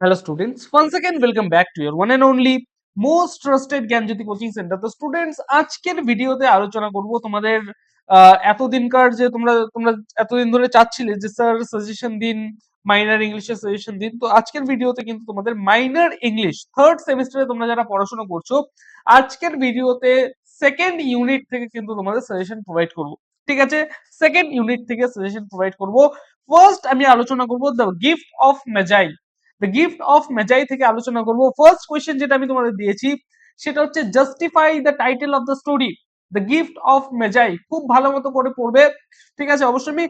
Hello students, once again welcome back to your one and only most trusted Gyanjyoti coaching centre তো students আজকের ভিডিওতে আলোচনা করব তোমাদের এতদিনকার যে তোমরা তোমরা এতদিন ধরে চাচ্ছিলে যে স্যার সাজেশন দিন মাইনার ইংলিশের সাজেশন দিন তো আজকের ভিডিওতে কিন্তু তোমাদের মাইনার ইংলিশ থার্ড সেমিস্টারে তোমরা যারা পড়াশোনা করছ আজকের ভিডিওতে সেকেন্ড ইউনিট থেকে কিন্তু তোমাদের সাজেশন প্রোভাইড করব। ঠিক আছে? সেকেন্ড ইউনিট থেকে সাজেশন প্রোভাইড করব। ফার্স্ট আমি আলোচনা করব the gift of Magi the gift of Magi থেকে আলোচনা করব। ফার্স্ট কোয়েশ্চেন যেটা আমি তোমাদের দিয়েছি, সেটা হচ্ছে justify the title of the story the gift of Magi খুব ভালো মতো করে পড়বে। ঠিক আছে, অবশ্যই আমি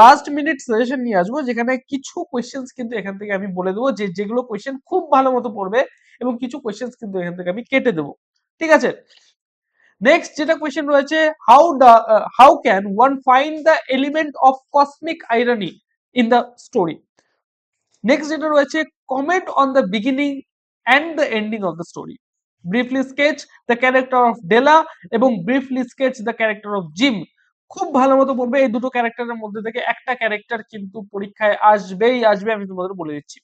লাস্ট মিনিট সাজেশন নিয়ে আসব, যেখানে কিছু কোয়েশ্চেন্স কিন্তু এখান থেকে আমি বলে দেবো, যে, যেগুলো কোয়েশ্চেন খুব ভালো মতো পড়বে এবং কিছু কোয়েশ্চেন্স কিন্তু এখান থেকে আমি কেটে দেবো। ঠিক আছে? নেক্সট যেটা কোয়েশ্চেন রয়েছে how how can one find the element of cosmic irony in the story next যেটা রয়েছে comment on the beginning and the ending of the story briefly sketch the character of Della এবং briefly sketch the character of Jim খুব ভালো মতো পড়বে এই দুটো ক্যারেক্টারের মধ্যে থেকে একটা ক্যারেক্টার কিন্তু পরীক্ষায় আসবেই, আসবে আমি তোমাদের বলে দিচ্ছি।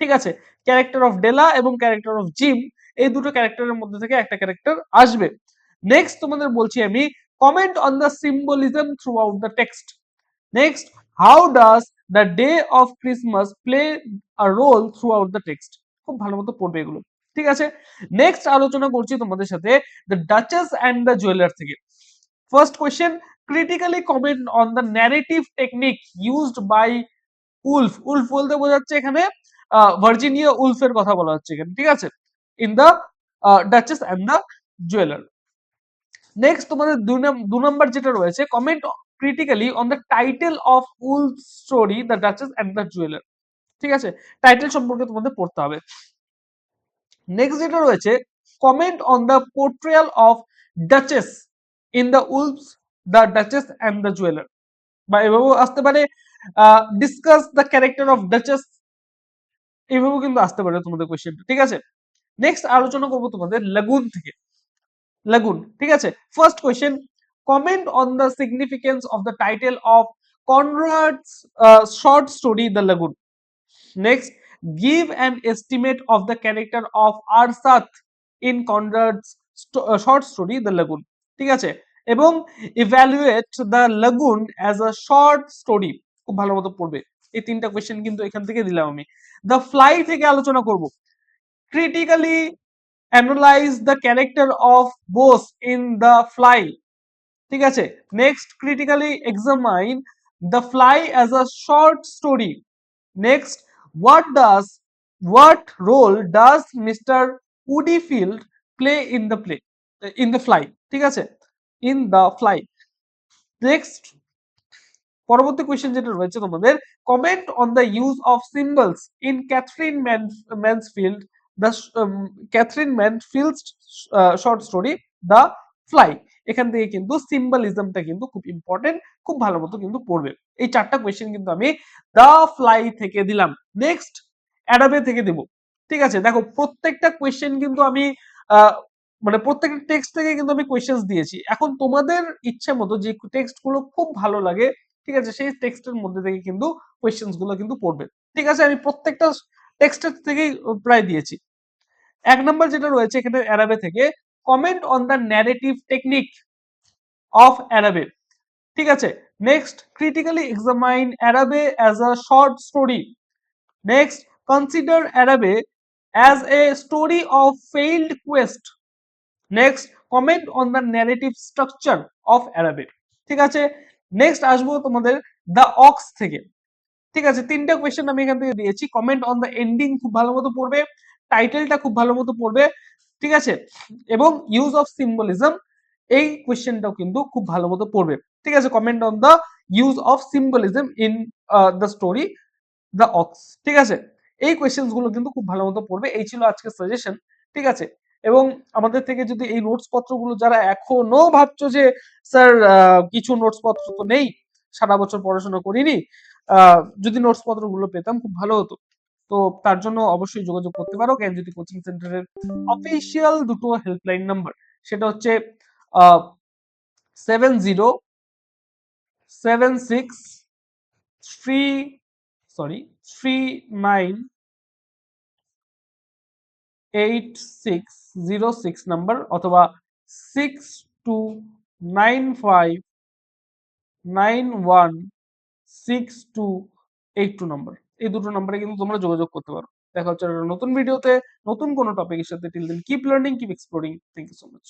ঠিক আছে? ক্যারেক্টার অফ ডেলা এবং ক্যারেক্টার অফ জিম এই দুটো ক্যারেক্টারের মধ্যে থেকে একটা ক্যারেক্টার আসবে। নেক্সট তোমাদের বলছি আমি comment on the symbolism throughout the text next how does the day of Christmas play a role throughout the text খুব ভালো মতো পড়বে এগুলো। ঠিক আছে? নেক্সট আলোচনা করছি তোমাদের সাথে the Duchess and the jeweller থেকে। First question critically comment on the narrative technique used by Woolf Woolf বলতে বোঝাচ্ছে এখানে ভার্জিনিয়া উলফের কথা বলা হচ্ছে এখানে। ঠিক আছে? In the Duchess and the jeweller next তোমাদের দুই দু নম্বর যেটা রয়েছে comment critically on the title of Woolf story the Duchess and the jeweller ঠিক আছে? টাইটেল সম্পর্কে তোমাদের পড়তে হবে। নেক্সট যেটা রয়েছে comment on the portrayal of Duchess in the Woolf's the Duchess and the jeweller বা এভাবেও আসতে পারে। Discuss the character of Duchess এভাবেও কিন্তু আসতে পারে তোমাদের কোয়েশ্চেনটা ঠিক আছে? নেক্সট আলোচনা করব তোমাদের লাগুন থেকে। লাগুন ঠিক আছে? First question comment on the significance of the title of Conrad's short story the lagoon next give an estimate of the character of Arsat in Conrad's sto- uh, short story The Lagoon. ঠিক আছে? এবং evaluate the lagoon as a short story. খুব ভালো মতো পড়বে। এই তিনটা question কিন্তু এখান থেকে দিলাম আমি। দ্য ফ্লাই থেকে আলোচনা করব। Critically analyse the character of boss in the fly ঠিক আছে? Next critically examine the fly as a short story next what does, what role does Mr. Woodyfield play in the play, in the fly? ঠিক আছে? In the fly. Next, পরবর্তী question যেটা রয়েছে তোমাদের comment on the use of symbols in Katherine Mansfield the Katherine Mansfield short story the fly এখান থেকে কিন্তু সিম্বলিজমটা কিন্তু খুব ইম্পর্টেন্ট খুব ভালো মতো কিন্তু পড়বে। এই চারটা কোয়েশ্চেন কিন্তু আমি দা ফ্লাই থেকে দিলাম। নেক্সট অ্যাডাবে থেকে দেব। ঠিক আছে? দেখো, প্রত্যেকটা কোয়েশ্চেন কিন্তু আমি মানে প্রত্যেকটা টেক্সট থেকে কিন্তু আমি কোয়েশ্চেন্স দিয়েছি। এখন তোমাদের ইচ্ছে মতো যে টেক্সটগুলো খুব ভালো লাগে, ঠিক আছে? সেই টেক্সটের মধ্যে থেকে কিন্তু কোয়েশ্চেন্সগুলো কিন্তু পড়বে। ঠিক আছে? আমি প্রত্যেকটা টেক্সটের থেকেই প্রায় দিয়েছি। এক নম্বর যেটা রয়েছে এখানে অ্যারাবে থেকে comment on the narrative technique of Araby ঠিক আছে? Next critically examine Araby as a short story next consider Araby as a story of failed quest next comment on the narrative structure of Araby ঠিক আছে? Next আসব তোমাদের the ox থেকে। ঠিক আছে? তিনটা কোয়েশ্চেন আমি এখান থেকে দিয়েছি। কমেন্ট অন দ্য এন্ডিং খুব ভালো মতো পড়বে। টাইটেলটা খুব ভালো মতো পড়বে। ঠিক আছে? এবং ইউজ অফ সিম্বলিজম এই কোয়েশ্চেনটাও কিন্তু খুব ভালো মতো পড়বে। ঠিক আছে? Comment on the use of symbolism in the story the ox ঠিক আছে? এই কোয়েশ্চেনগুলো কিন্তু খুব ভালো মতো পড়বে। এই ছিল আজকের সাজেশন ঠিক আছে? এবং আমাদের থেকে যদি এই নোটস পত্রগুলো যারা এখনও ভাবছ যে স্যার কিছু নোটস পত্র তো নেই, সারা বছর পড়াশোনা করিনি যদি নোটস পত্রগুলো পেতাম, খুব ভালো হতো। তো তার জন্য অবশ্যই যোগাযোগ করতে পারো। জ্ঞানজ্যোতি কোচিং সেন্টারের অফিসিয়াল দুটো হেল্পলাইন নাম্বার সেটা হচ্ছে seven zero seven six three sorry three nine eight six zero six number অথবা six two nine five nine one six two eight two number এই দুটো নাম্বারে কিন্তু তোমরা যোগাযোগ করতে পারো। দেখা হচ্ছে নতুন ভিডিওতে নতুন কোনো টপিকের সাথে। Till then keep learning keep exploring thank you so much